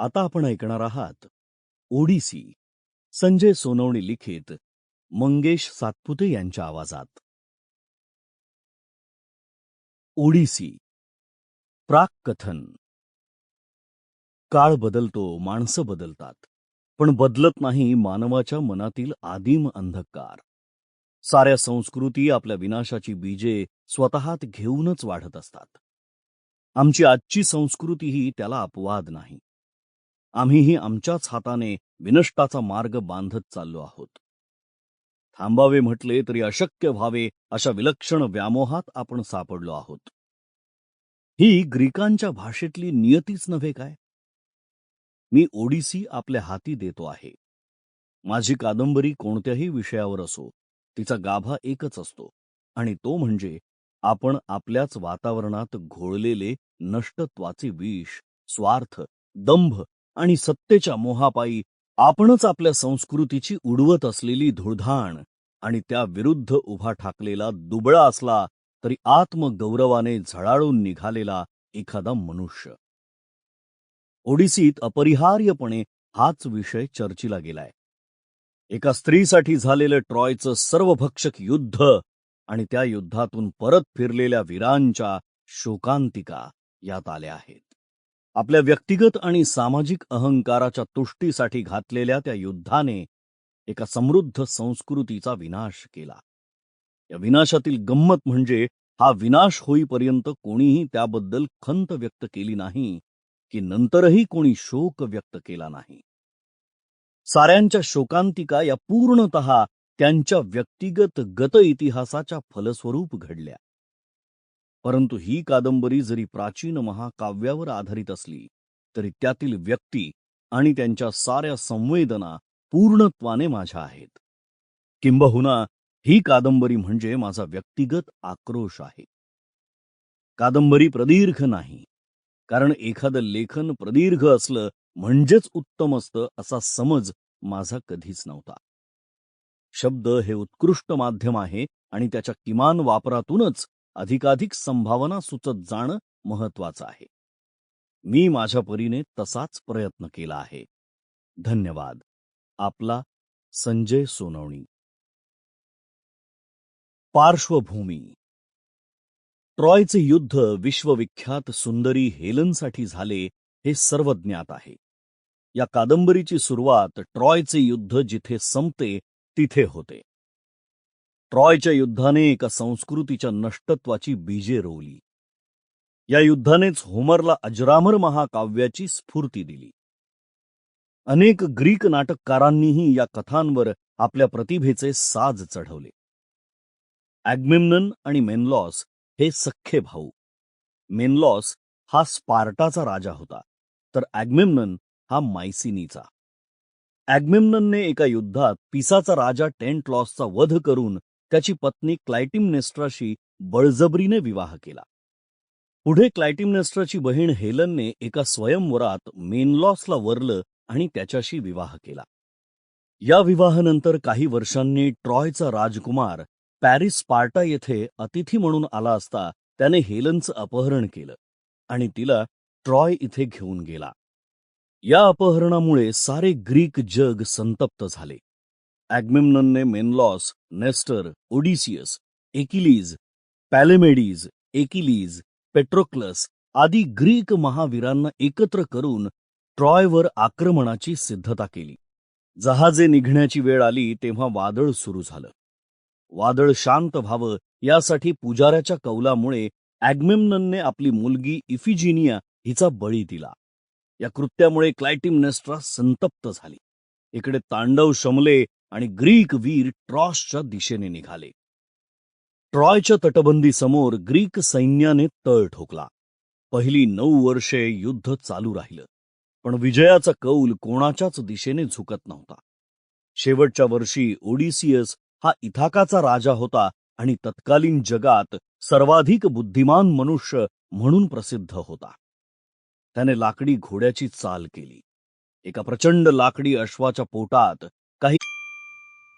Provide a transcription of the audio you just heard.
आता आपण ऐकणार आहात ओडिसी संजय सोनवणी लिखित मंगेश सातपुते यांच्या आवाजात. ओडिसी प्राक कथन. काळ बदलतो माणसं बदलतात पण बदलत नाही मानवाच्या मनातील आदिम अंधकार. साऱ्या संस्कृती आपल्या विनाशाची बीजे स्वतःत घेऊनच वाढत असतात. आमची आजची संस्कृतीही त्याला अपवाद नाही. आम्हीही आमच्याच हाताने विनष्टाचा मार्ग बांधत चाललो आहोत. थांबावे म्हटले तरी अशक्य व्हावे अशा विलक्षण व्यामोहात आपण सापडलो आहोत. ही ग्रीकांच्या भाषेतली नियतीच नव्हे काय? मी ओडिसी आपल्या हाती देतो आहे. माझी कादंबरी कोणत्याही विषयावर असो तिचा गाभा एकच असतो आणि तो म्हणजे आपण आपल्याच वातावरणात घोळलेले नष्टत्वाचे विष स्वार्थ दंभ आणि सत्तेच्या मोहापायी आपणच आपल्या संस्कृतीची उडवत असलेली धुळधाण आणि त्या विरुद्ध उभा ठाकलेला दुबळा असला तरी आत्मगौरवाने झळाळून निघालेला एखादा मनुष्य. ओडिसीत अपरिहार्यपणे हाच विषय चर्चिला गेलाय. एका स्त्रीसाठी झालेलं ट्रॉयचं सर्वभक्षक युद्ध आणि त्या युद्धातून परत फिरलेल्या वीरांच्या शोकांतिका यात आल्या आहेत. आपल्या व्यक्तिगत आणि सामाजिक अहंकाराच्या तुष्टीसाठी घातलेल्या त्या युद्धाने एका समृद्ध संस्कृतीचा विनाश केला. या विनाशातील गंमत म्हणजे हा विनाश होईपर्यंत कोणीही त्याबद्दल खंत व्यक्त केली नाही की नंतरही कोणी शोक व्यक्त केला नाही. साऱ्यांच्या शोकांतिका या पूर्णत त्यांच्या व्यक्तिगत गत इतिहासाच्या फलस्वरूप घडल्या. परंतु ही कादंबरी जरी प्राचीन महाकाव्यावर आधारित असली तरी त्यातील व्यक्ती आणि त्यांच्या साऱ्या संवेदना पूर्णत्वाने माझ्या आहेत. किंबहुना ही कादंबरी म्हणजे माझा व्यक्तिगत आक्रोश आहे. कादंबरी प्रदीर्घ नाही कारण एखादं लेखन प्रदीर्घ असलं म्हणजेच उत्तम असतं असा समज माझा कधीच नव्हता. शब्द हे उत्कृष्ट माध्यम आहे आणि त्याच्या किमान वापरातूनच अधिकाधिक संभावना सुचत जाणं महत्वाचं आहे. मी माझ्या परीने तसाच प्रयत्न केला आहे. धन्यवाद. आपला संजय सोनवणी. पार्श्वभूमी. ट्रॉयचे युद्ध विश्वविख्यात सुंदरी हेलनसाठी झाले हे सर्व ज्ञात आहे. या कादंबरीची सुरुवात ट्रॉयचे युद्ध जिथे संपते तिथे होते. ट्रॉयच्या युद्धाने एका संस्कृतीच्या नष्टत्वाची बीजे रोवली. या युद्धानेच होमरला अजरामर महाकाव्याची स्फूर्ती दिली. अनेक ग्रीक नाटककारांनीही या कथांवर आपल्या प्रतिभेचे साज चढवले. ॲग्मेम्नन आणि मेनलॉस हे सख्खे भाऊ. मेनलॉस हा स्पार्टाचा राजा होता तर ॲग्मेम्नन हा मायसिनीचा. ॲग्मेम्ननने एका युद्धात पिसाचा राजा टेंट लॉसचा वध करून त्याची पत्नी क्लायटिमनेस्ट्राशी बळजबरीने विवाह केला. पुढे क्लायटिमनेस्ट्राची बहीण हेलनने एका स्वयंवरात मेनलॉसला वरलं आणि त्याच्याशी विवाह केला. या विवाहानंतर काही वर्षांनी ट्रॉयचा राजकुमार पॅरिस पार्टा येथे अतिथी म्हणून आला असता त्याने हेलनचं अपहरण केलं आणि तिला ट्रॉय इथे घेऊन गेला. या अपहरणामुळे सारे ग्रीक जग संतप्त झाले. ॲग्मेम्ननने Menelaus Nestor Odysseus Achilles Palamedes Achilles Patroclus आदी ग्रीक महावीरांना एकत्र करून ट्रॉयवर आक्रमणाची सिद्धता केली. जहाजे निघण्याची वेळ आली तेव्हा वादळ सुरू झालं. वादळ शांत व्हावं यासाठी पुजाऱ्याच्या कौलामुळे ॲग्मेम्ननने आपली मुलगी इफिजिनिया हिचा बळी दिला. या कृत्यामुळे क्लायटिमनेस्ट्रा संतप्त झाली. इकडे तांडव शमले आणि ग्रीक वीर ट्रॉसच्या दिशेने निघाले. ट्रॉयच्या तटबंदीसमोर ग्रीक सैन्याने तळ ठोकला. पहिली नऊ वर्षे युद्ध चालू राहिलं. पण विजयाचा कौल कोणाच्याच दिशेने झुकत नव्हता. शेवटच्या वर्षी ओडिसियस हा इथाकाचा राजा होता आणि तत्कालीन जगात सर्वाधिक बुद्धिमान मनुष्य म्हणून प्रसिद्ध होता. त्याने लाकडी घोड्याची चाल केली. एका प्रचंड लाकडी अश्वाच्या पोटात